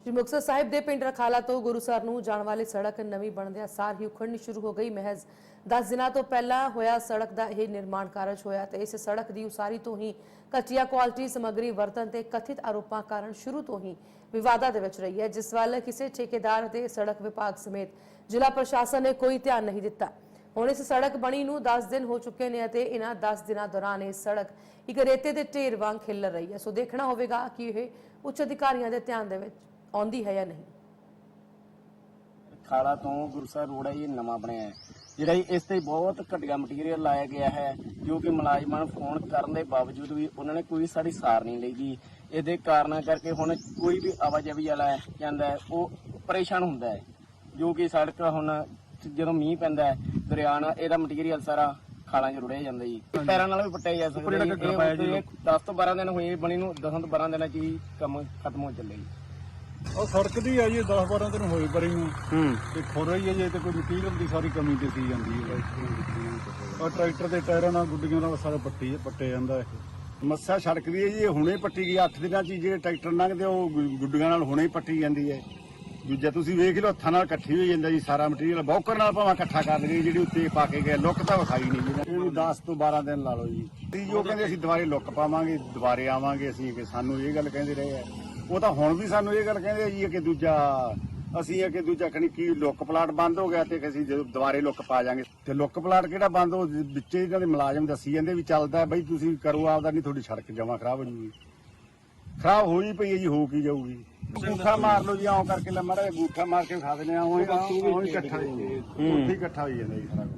ਸ਼੍ਰੀ ਮੁਕਤਸਰ ਸਾਹਿਬ ਦੇ ਪਿੰਡ ਰਖਾਲਾ ਤੋਂ ਗੁਰੂਸਰ ਨੂੰ ਜਾਣ ਵਾਲੀ ਸੜਕ ਨਵੀਂ ਬਣਦਿਆਂ ਸਾਰ ਹੀ ਉਖੜਨੀ ਸ਼ੁਰੂ ਹੋ ਗਈ। ਮਹਿਜ਼ 10 ਦਿਨਾਂ ਤੋਂ ਪਹਿਲਾਂ ਹੋਇਆ ਸੜਕ ਦਾ ਇਹ ਨਿਰਮਾਣ ਕਾਰਜ ਹੋਇਆ ਤੇ ਇਸ ਸੜਕ ਦੀ ਉਸਾਰੀ ਤੋਂ ਹੀ ਕੱਚੀਆ ਕੁਆਲਿਟੀ, ਸਮੱਗਰੀ, ਵਰਤਨ ਤੇ ਕਥਿਤ ਆਰੋਪਾਂ ਕਾਰਨ ਸ਼ੁਰੂ ਤੋਂ ਹੀ ਵਿਵਾਦਾਂ ਦੇ ਵਿੱਚ ਰਹੀ ਹੈ, ਜਿਸ ਵੱਲ ਕਿਸੇ ਠੇਕੇਦਾਰ ਤੇ ਸੜਕ ਵਿਭਾਗ ਸਮੇਤ ਜ਼ਿਲ੍ਹਾ ਪ੍ਰਸ਼ਾਸਨ ਨੇ ਕੋਈ ਧਿਆਨ ਨਹੀਂ ਦਿੱਤਾ। ਹੁਣ ਇਸ ਸੜਕ ਬਣੀ ਨੂੰ 10 ਦਿਨ ਹੋ ਚੁੱਕੇ ਨੇ ਅਤੇ ਇਹਨਾਂ 10 ਦਿਨਾਂ ਦੌਰਾਨ ਇਹ ਸੜਕ ਇੱਕ ਰੇਤੇ ਦੇ ਢੇਰ ਵਾਂਗ ਖਿਲਰ ਰਹੀ ਹੈ। ਸੋ ਦੇਖਣਾ ਹੋਵੇਗਾ ਕਿ ਇਹ ਉੱਚ ਅਧਿਕਾਰੀਆਂ ਦੇ ਧਿਆਨ ਦੇ ਵਿੱਚ ਆਉਂਦੀ ਹੈ ਜਾਂ ਨਹੀਂ? ਖਾਲਾ ਤੋਂ ਗੁਰਸਾ ਰੋਡ ਹੈ ਇਹ ਨਵਾਂ ਬਣਿਆ ਹੈ। ਜਿਹੜਾ ਇਸ ਤੇ ਬਹੁਤ ਘਟੀਆ ਮਟੀਰੀਅਲ ਲਾਇਆ ਗਿਆ ਹੈ ਜੋ ਕਿ ਮੁਲਾਜ਼ਮਾਂ ਨੂੰ ਫੋਨ ਕਰਨ ਦੇ ਬਾਵਜੂਦ ਵੀ ਉਹਨਾਂ ਨੇ ਕੋਈ ਸਾਡੀ ਸਾਰ ਨਹੀਂ ਲਈ ਜੀ। ਇਹਦੇ ਕਾਰਨਾਂ ਕਰਕੇ ਹੁਣ ਕੋਈ ਵੀ ਆਵਾਜਾਈ ਵਾਲਾ ਜਾਂਦਾ ਹੈ ਉਹ ਪਰੇਸ਼ਾਨ ਹੁੰਦਾ ਹੈ। ਜੋ ਕਿ ਸੜਕ ਹੁਣ ਜਦੋਂ ਮੀਂਹ ਪੈਂਦਾ ਹੈ ਦਰਿਆ ਨਾਲ ਇਹਦਾ ਮਟੀਰੀਅਲ ਸਾਰਾ ਖਾਲਾਂ 'ਚ ਰੁੜਿਆ ਜਾਂਦਾ ਜੀ। ਪੈਰਾਂ ਨਾਲ ਵੀ ਪੱਟਿਆ ਜਾ ਸਕਦਾ ਜੀ। ਇਹ 10 ਤੋਂ 12 ਦਿਨ ਹੋਏ ਬਣੀ ਨੂੰ 10 ਤੋਂ 12 ਦਿਨਾਂ 'ਚ ਹੀ ਕੰਮ ਖਤਮ ਹੋ ਚੱਲੇ ਜੀ। ਉਹ ਸੜਕ ਦੀ ਆ ਜੀ 10 12 ਦਿਨ ਹੋਏ ਨੂੰ। ਹੂੰ। ਤੇ ਖੁਰ ਰਹੀ ਹੈ ਜੇ ਤੇ ਕੋਈ ਮਟੀਰੀਅਲ ਦੀ ਸਾਰੀ ਕਮੀ ਦਿਖੀ ਜਾਂਦੀ ਹੈ ਆ ਟਰੈਕਟਰ ਦੇ ਟਾਇਰਾਂ ਨਾਲ ਗੁੱਡੀਆਂ ਨਾਲ ਸਾਰਾ ਪੱਟੀ ਪੱਟੇ ਜਾਂਦਾ ਹੈ ਸਮੱਸਿਆ ਸੜਕ ਦੀ ਹੈ ਜੀ ਇਹ ਹੁਣੇ ਪੱਟੀ ਗਈ 8 ਦਿਨਾਂ ਚ ਹੀ ਜਿਹੜੇ ਟਰੈਕਟਰ ਲੰਘਦੇ ਉਹ ਗੁ- ਗੁੱਡੀਆਂ ਨਾਲ ਹੁਣੇ ਹੀ ਪੱਟੀ ਜਾਂਦੀ ਹੈ ਦੂਜਾ ਤੁਸੀਂ ਵੇਖ ਲਓ ਹੱਥਾਂ ਨਾਲ ਇਕੱਠੀ ਹੋ ਜਾਂਦਾ ਜੀ ਸਾਰਾ ਮਟੀਰੀਅਲ ਬੌਕਰ ਨਾਲ ਭਾਵੇਂ ਇਕੱਠਾ ਕਰ ਲਈਏ ਜਿਹੜੀ ਉੱਤੇ ਪਾ ਕੇ ਗਏ ਲੁੱਕ ਤਾਂ ਵਿਖਾਈ ਨਹੀਂ ਜੀ। ਇਹਨੂੰ 10 ਤੋਂ 12 ਦਿਨ ਲਾ ਲਓ ਜੀ। ਤੇ ਜੋ ਕਹਿੰਦੇ ਅਸੀਂ ਦੁਬਾਰੇ ਲੁੱਕ ਪਾਵਾਂਗੇ ਦੁਬਾਰੇ ਆਵਾਂਗੇ ਅਸੀਂ ਕਿ ਸਾਨੂੰ ਇਹ ਗੱਲ ਕਹਿੰਦੇ ਰਹੇ ਆ। ਉਹ ਤਾਂ ਹੁਣ ਵੀ ਸਾਨੂੰ ਇਹ ਗੱਲ ਕਹਿੰਦੇ ਆ ਜੀ ਕਿ ਦੂਜਾ ਅਸੀਂ ਇਹ ਕਿ ਦੂਜਾ ਖਣੀ ਕੀ ਲੁੱਕ ਪਲਾਟ ਬੰਦ ਹੋ ਗਿਆ ਤੇ ਅਸੀਂ ਜਦੋਂ ਦੁਬਾਰੇ ਲੁੱਕ ਪਾ ਜਾਾਂਗੇ। ਤੇ ਲੁੱਕ ਪਲਾਟ ਕਿਹੜਾ ਬੰਦ ਹੋ ਵਿੱਚੇ ਇਹਨਾਂ ਦੇ ਮੁਲਾਜ਼ਮ ਦੱਸੀ ਜਾਂਦੇ ਵੀ ਚੱਲਦਾ ਬਈ ਤੁਸੀਂ ਕਰੋ ਆਪਦਾ ਨਹੀਂ ਤੁਹਾਡੀ ਸੜਕ ਜਮਾ ਖਰਾਬ ਹੋ ਜੂਗੀ। ਖਰਾਬ ਹੋਈ ਪਈ ਹੈ ਜੀ ਹੋ ਕੀ ਜਾਊਗੀ। ਗੂਠਾ ਮਾਰ ਲਓ ਜੀ ਆਉਂ ਕਰਕੇ ਲੈ ਮਾੜਾ ਗੂਠਾ ਮਾਰ ਕੇ ਖਾ ਦਿੰਦੇ ਆ ਉਹ ਇਕੱਠਾ ਹੋ ਜਾਂਦਾ ਉੱਥੇ ਹੀ। ਇਕੱਠਾ ਹੋ ਜਾਂਦਾ ਜੀ ਸਾਰਾ।